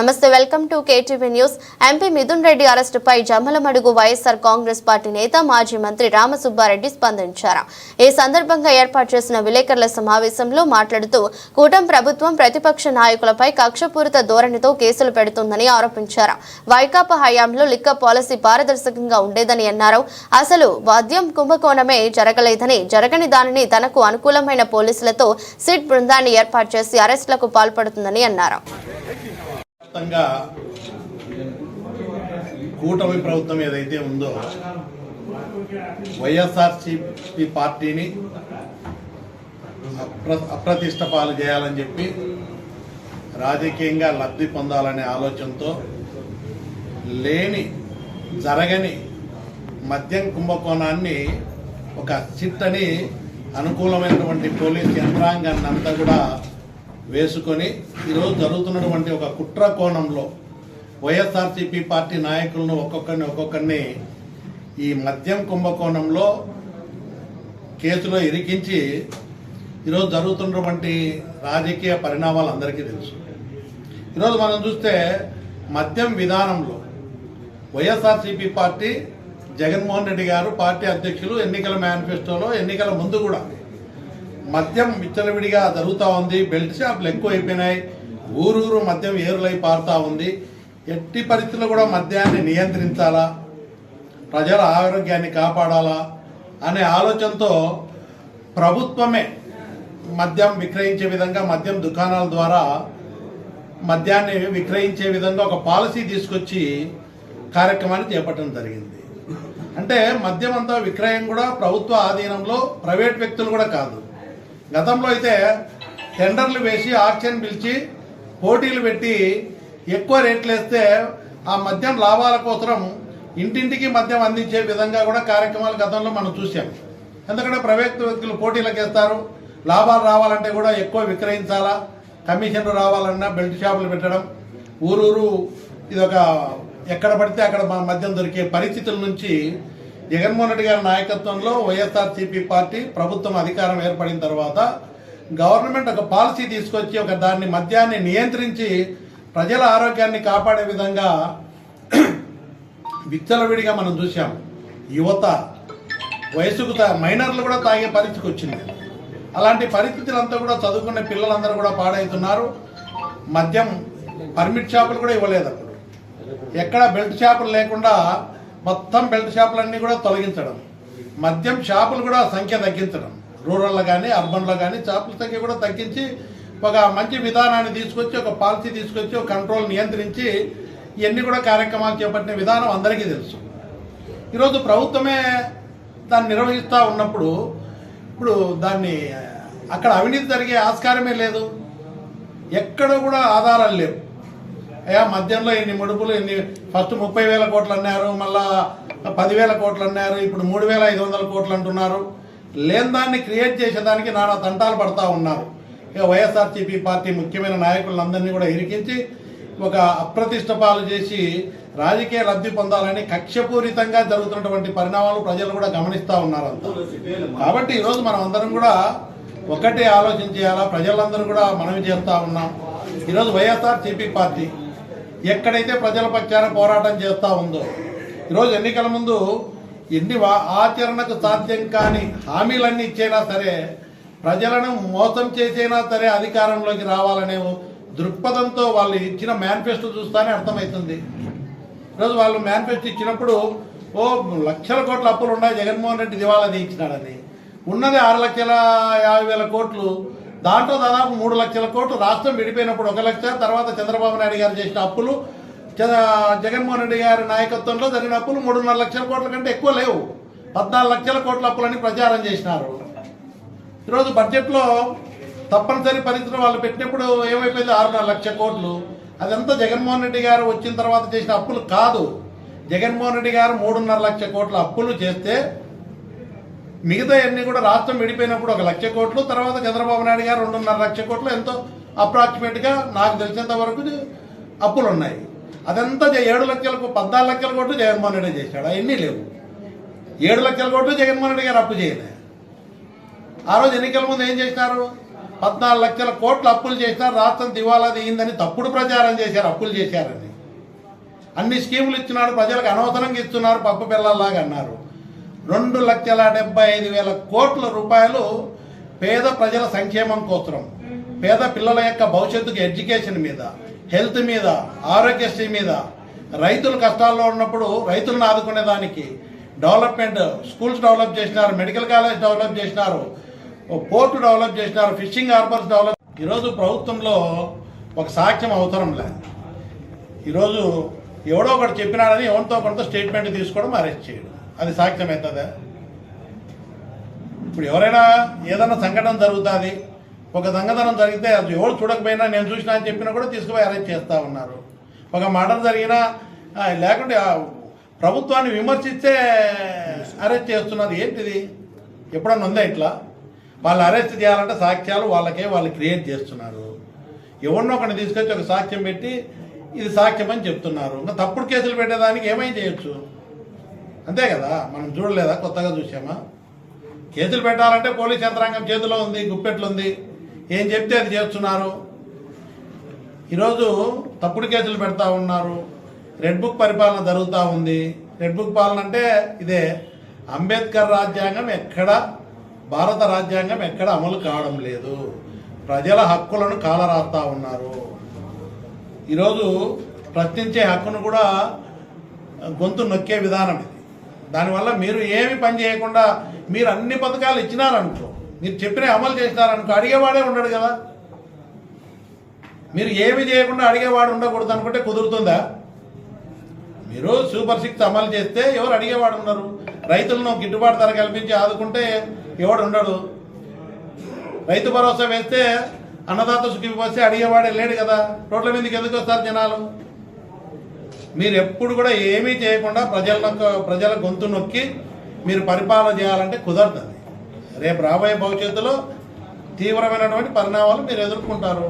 నమస్తే welcome to KTV news. MP Mithun Reddy అరెస్టుపై Jammalamadugu YSR Congress party నేత మాజీ మంత్రి రామసుబ్బారెడ్డి స్పందించారు. ఈ సందర్భంగా ఏర్పాటు చేసిన విలేకరుల సమావేశంలో మాట్లాడుతూ కూటమి ప్రభుత్వం ప్రతిపక్ష నాయకులపై కక్షపూరిత ధోరణితో కేసులు పెడుతుందని ఆరోపించారు. వైకాపా హయాంలో లిక్క పాలసీ పారదర్శకంగా ఉండేదని అన్నారు. అసలు వాద్యం కుంభకోణమే జరగలేదని జరగని దానిని తనకు అనుకూలమైన పోలీసులతో సిట్ బృందాన్ని ఏర్పాటు చేసి అరెస్టులకు పాల్పడుతుందని అన్నారు. మొత్తంగా కూటమి ప్రభుత్వం ఏదైతే ఉందో వైఎస్ఆర్సిపి పార్టీని అప్ర అప్రతిష్ట పాలు చేయాలని చెప్పి రాజకీయంగా లబ్ధి పొందాలనే ఆలోచనతో లేని జరగని మద్యం కుంభకోణాన్ని ఒక చిట్టని అనుకూలమైనటువంటి పోలీస్ యంత్రాంగాన్ని అంతా కూడా వేసుకొని ఈరోజు జరుగుతున్నటువంటి ఒక కుట్ర కోణంలో వైఎస్ఆర్సీపీ పార్టీ నాయకులను ఒక్కొక్కరిని ఒక్కొక్కరిని ఈ మద్యం కుంభకోణంలో కేసులో ఇరికించి ఈరోజు జరుగుతున్నటువంటి రాజకీయ పరిణామాలు అందరికీ తెలుసు. ఈరోజు మనం చూస్తే మద్యం విధానంలో వైఎస్ఆర్సీపీ పార్టీ జగన్మోహన్ రెడ్డి గారు పార్టీ అధ్యక్షులు ఎన్నికల మేనిఫెస్టోలో ఎన్నికల ముందు కూడా మద్యం విచ్చలవిడిగా జరుగుతూ ఉంది. బెల్ట్ షాపులు ఎక్కువ అయిపోయినాయి ఊరూరు మద్యం ఏరులై పారుతూ ఉంది. ఎట్టి పరిస్థితుల్లో కూడా మద్యాన్ని నియంత్రించాలా? ప్రజల ఆరోగ్యాన్ని కాపాడాలా? అనే ఆలోచనతో ప్రభుత్వమే మద్యం విక్రయించే విధంగా మద్యం దుకాణాల ద్వారా మద్యాన్ని విక్రయించే విధంగా ఒక పాలసీ తీసుకొచ్చి కార్యక్రమాన్ని చేపట్టడం జరిగింది. అంటే మద్యం అంతా విక్రయం కూడా ప్రభుత్వ ఆధీనంలో ప్రైవేట్ వ్యక్తులు కూడా కాదు. గతంలో అయితే టెండర్లు వేసి ఆక్షన్ పిలిచి పోటీలు పెట్టి ఎక్కువ రేట్లు వేస్తే ఆ మద్యం లాభాల కోసం ఇంటింటికి మద్యం అందించే విధంగా కూడా కార్యక్రమాలు గతంలో మనం చూసాం ఎందుకంటే ప్రైవేట్ వ్యక్తులు పోటీలకు వేస్తారు. లాభాలు రావాలంటే కూడా ఎక్కువ విక్రయించాలా? కమిషన్లు రావాలన్నా బెల్ట్ షాపులు పెట్టడం. ఊరూరు ఇదొక ఎక్కడ పడితే అక్కడ మన మద్యం దొరికే పరిస్థితుల నుంచి జగన్మోహన్ రెడ్డి గారి నాయకత్వంలో వైఎస్ఆర్సీపీ పార్టీ ప్రభుత్వం అధికారం ఏర్పడిన తర్వాత గవర్నమెంట్ ఒక పాలసీ తీసుకొచ్చి ఒక దాన్ని మద్యాన్ని నియంత్రించి ప్రజల ఆరోగ్యాన్ని కాపాడే విధంగా విచ్చలవిడిగా మనం చూసాం యువత వయసుకు తా- మైనర్లు కూడా తాగే పరిస్థితికి వచ్చింది. అలాంటి పరిస్థితులంతా కూడా చదువుకునే పిల్లలందరూ కూడా పాడవుతున్నారు. మద్యం పర్మిట్ షాపులు కూడా ఇవ్వలేదు అప్పుడు. ఎక్కడ బెల్ట్ షాపులు లేకుండా మొత్తం బెల్ట్ షాపులన్నీ కూడా తొలగించడం. మద్యం షాపులు కూడా సంఖ్య తగ్గించడం. రూరల్లో కానీ అర్బన్లో కానీ షాపుల సంఖ్య కూడా తగ్గించి ఒక మంచి విధానాన్ని తీసుకొచ్చి ఒక పాలసీ తీసుకొచ్చి ఒక కంట్రోల్ నియంత్రించి ఇవన్నీ కూడా కార్యక్రమాలు చేపట్టిన విధానం అందరికీ తెలుసు. ఈరోజు ప్రభుత్వమే దాన్ని నిర్వహిస్తూ ఉన్నప్పుడు ఇప్పుడు దాన్ని అక్కడ అవినీతి జరిగే ఆస్కారమే లేదు. ఎక్కడ కూడా ఆధారాలు లేవు. అయ్యా మద్యంలో ఎన్ని ముడుపులు ఎన్ని ఫస్ట్ ముప్పై వేల కోట్లు అన్నారు మళ్ళా పదివేల కోట్లు అన్నారు ఇప్పుడు మూడు వేల ఐదు వందల కోట్లు అంటున్నారు. లేని దాన్ని క్రియేట్ చేసేదానికి నానా తంటాలు పడతా ఉన్నారు. ఇక వైఎస్ఆర్సీపీ పార్టీ ముఖ్యమైన నాయకులందరినీ కూడా ఇరికించి ఒక అప్రతిష్ట పాలు చేసి రాజకీయ లబ్ధి పొందాలని కక్షపూరితంగా జరుగుతున్నటువంటి పరిణామాలు ప్రజలు కూడా గమనిస్తూ ఉన్నారు అంత కాబట్టి ఈరోజు మనం అందరం కూడా ఒకటే ఆలోచించేయాలా ప్రజలందరూ కూడా మనవి చేస్తూ ఉన్నాం. ఈరోజు వైఎస్ఆర్ సిపి పార్టీ ఎక్కడైతే ప్రజల పక్షాన పోరాటం చేస్తూ ఉందో ఈరోజు ఎన్నికల ముందు ఎన్ని వా- ఆచరణకు సాధ్యం కాని హామీలన్నీ ఇచ్చైనా సరే ప్రజలను మోసం చేసైనా సరే అధికారంలోకి రావాలనే దృక్పథంతో వాళ్ళు ఇచ్చిన మేనిఫెస్టో చూస్తానే అర్థమవుతుంది. ఈరోజు వాళ్ళు మేనిఫెస్టో ఇచ్చినప్పుడు ఓ లక్షల కోట్ల అప్పులు ఉన్నాయి జగన్మోహన్ రెడ్డి దివాలా తీయించినాడని. ఉన్నది ఆరు లక్షల యాభై వేల కోట్లు దాంట్లో దాదాపు మూడు లక్షల కోట్లు రాష్ట్రం విడిపోయినప్పుడు ఒక లక్ష తర్వాత చంద్రబాబు నాయుడు గారు చేసిన అప్పులు జగన్మోహన్ రెడ్డి గారి నాయకత్వంలో జరిగిన అప్పులు మూడున్నర లక్షల కోట్ల కంటే ఎక్కువ లేవు. పద్నాలుగు లక్షల కోట్ల అప్పులని ప్రచారం చేసినారు. ఈరోజు బడ్జెట్లో తప్పనిసరి పరిస్థితులు వాళ్ళు పెట్టినప్పుడు ఏమైపోయింది? ఆరున్నర లక్ష కోట్లు. అదంతా జగన్మోహన్ రెడ్డి గారు వచ్చిన తర్వాత చేసిన అప్పులు కాదు. జగన్మోహన్ రెడ్డి గారు మూడున్నర లక్ష కోట్ల అప్పులు చేస్తే మిగతా అన్ని కూడా రాష్ట్రం విడిపోయినప్పుడు ఒక లక్ష కోట్లు తర్వాత చంద్రబాబు నాయుడు గారు రెండున్నర లక్ష కోట్లు ఎంతో అప్రాక్సిమేట్గా నాకు తెలిసినంత వరకు అప్పులు ఉన్నాయి. అదంతా ఏడు లక్షలకు పద్నాలుగు లక్షల కోట్లు జగన్మోహన్ రెడ్డి చేశాడు. అవన్నీ లేవు. ఏడు లక్షల కోట్లు జగన్మోహన్ రెడ్డి గారు అప్పు చేయలే. ఆ రోజు ఎన్నికల ముందు ఏం చేసినారు పద్నాలుగు లక్షల కోట్లు అప్పులు చేశారు. రాష్ట్రం దివాలా దిగిందని తప్పుడు ప్రచారం చేశారు అప్పులు చేశారని. అన్ని స్కీములు ఇచ్చినాడు ప్రజలకు అనవసరంగా ఇస్తున్నారు పప్పు పిల్లల్లాగా అన్నారు. రెండు లక్షల డెబ్బై ఐదు వేల కోట్ల రూపాయలు పేద ప్రజల సంక్షేమం కోసం పేద పిల్లల యొక్క భవిష్యత్తుకు ఎడ్యుకేషన్ మీద హెల్త్ మీద ఆరోగ్యశ్రీ మీద రైతులు కష్టాల్లో ఉన్నప్పుడు రైతులను ఆదుకునే దానికి డెవలప్మెంట్ స్కూల్స్ డెవలప్ చేసినారు మెడికల్ కాలేజ్ డెవలప్ చేసినారు ఓ పోర్టు డెవలప్ చేసినారు ఫిషింగ్ హార్బర్స్ డెవలప్ ఈరోజు ప్రభుత్వంలో ఒక సాక్ష్యం అవసరం లేదు. ఈరోజు ఎవడో ఒకటి చెప్పినాడని ఎవరితో కొంత స్టేట్మెంట్ తీసుకోవడం అరెస్ట్ చేయడం. అది సాక్ష్యం అవుతుందా ఇప్పుడు ఎవరైనా ఏదైనా సంఘటన జరుగుతుంది ఒక దొంగతనం జరిగితే అది ఎవరు చూడకపోయినా నేను చూసినా అని చెప్పినా కూడా తీసుకుపోయి అరెస్ట్ చేస్తూ ఉన్నారు. ఒక మర్డర్ జరిగినా లేకుంటే ప్రభుత్వాన్ని విమర్శిస్తే అరెస్ట్ చేస్తున్నారు ఏంటిది? ఎప్పుడన్నా ఉందా ఇట్లా? వాళ్ళు అరెస్ట్ చేయాలంటే సాక్ష్యాలు వాళ్ళకే వాళ్ళు క్రియేట్ చేస్తున్నారు. ఎవరినో ఒకరిని తీసుకొచ్చి ఒక సాక్ష్యం పెట్టి ఇది సాక్ష్యం అని చెప్తున్నారు. ఇంకా తప్పుడు కేసులు పెట్టేదానికి ఏమైనా చేయొచ్చు? అంతే కదా? మనం చూడలేదా? కొత్తగా చూసామా? కేసులు పెట్టాలంటే పోలీస్ యంత్రాంగం చేతిలో ఉంది గుప్పెట్లు ఉంది ఏం చెప్తే అది చేస్తున్నారు? ఈరోజు తప్పుడు కేసులు పెడతా ఉన్నారు. రెడ్ బుక్ పరిపాలన జరుగుతూ ఉంది. రెడ్ బుక్ పాలన అంటే ఇదే. అంబేద్కర్ రాజ్యాంగం ఎక్కడ? భారత రాజ్యాంగం ఎక్కడ అమలు కావడం లేదు. ప్రజల హక్కులను కాలరాస్తా ఉన్నారు. ఈరోజు ప్రశ్నించే హక్కును కూడా గొంతు నొక్కే విధానం ఇది. దానివల్ల మీరు ఏమి పని చేయకుండా మీరు అన్ని పథకాలు ఇచ్చినారనుకో మీరు చెప్పిన అమలు చేసినారనుకో అడిగేవాడే ఉండడు కదా. మీరు ఏమి చేయకుండా అడిగేవాడు ఉండకూడదు అనుకుంటే కుదురుతుందా? మీరు సూపర్ సిక్స్ అమలు చేస్తే ఎవరు అడిగేవాడు ఉన్నారు రైతులను గిట్టుబాటు ధర కల్పించి ఆదుకుంటే ఎవడు ఉండడు. రైతు భరోసా వేస్తే అన్నదాత సుఖి వస్తే అడిగేవాడే లేడు కదా. రోడ్ల మీదకి ఎందుకు వస్తారు జనాలు? మీరు ఎప్పుడు కూడా ఏమీ చేయకుండా ప్రజల ప్రజల గొంతు నొక్కి మీరు పరిపాలన చేయాలంటే కుదరదు రేపు రాబోయే భవిష్యత్తులో తీవ్రమైనటువంటి పరిణామాలు మీరు ఎదుర్కొంటారు.